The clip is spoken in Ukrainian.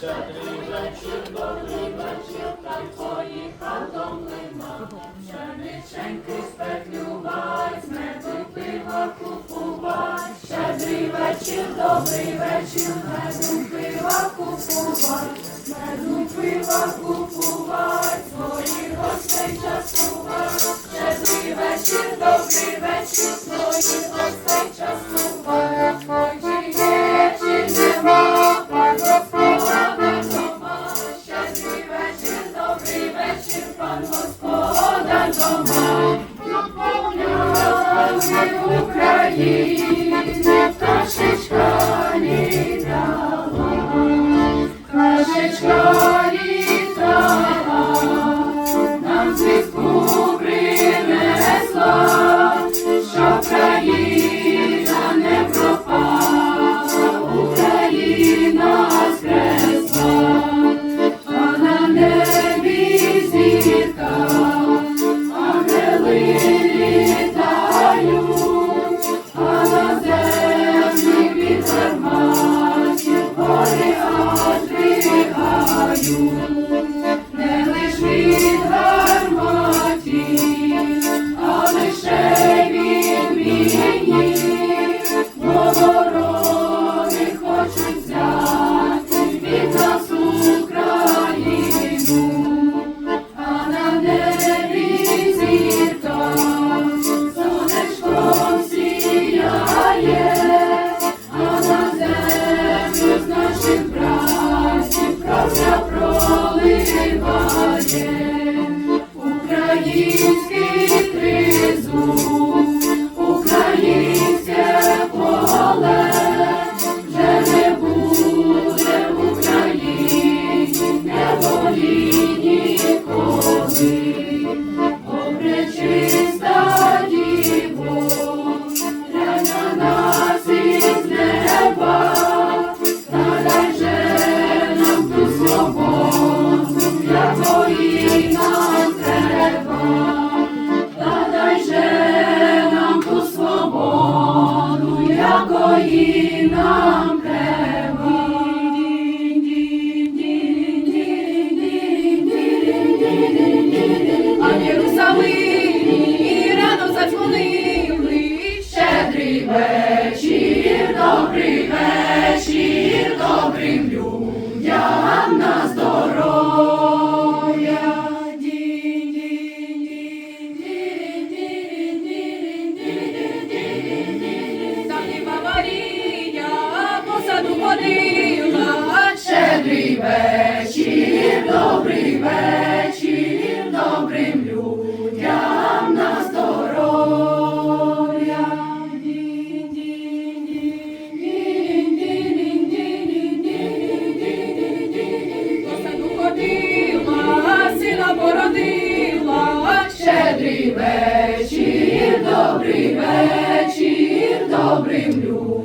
Пшениченьки спеклювай, з меду пива купувай, вечір, добрий вечір, меду пива купувай, меду пива купувай, своїх гостей часувай, щедрий вечір, добрий вечір, своїх гостей. країни трошечка. Cristo. Добрий вечір, добрий вечір, добрим людям.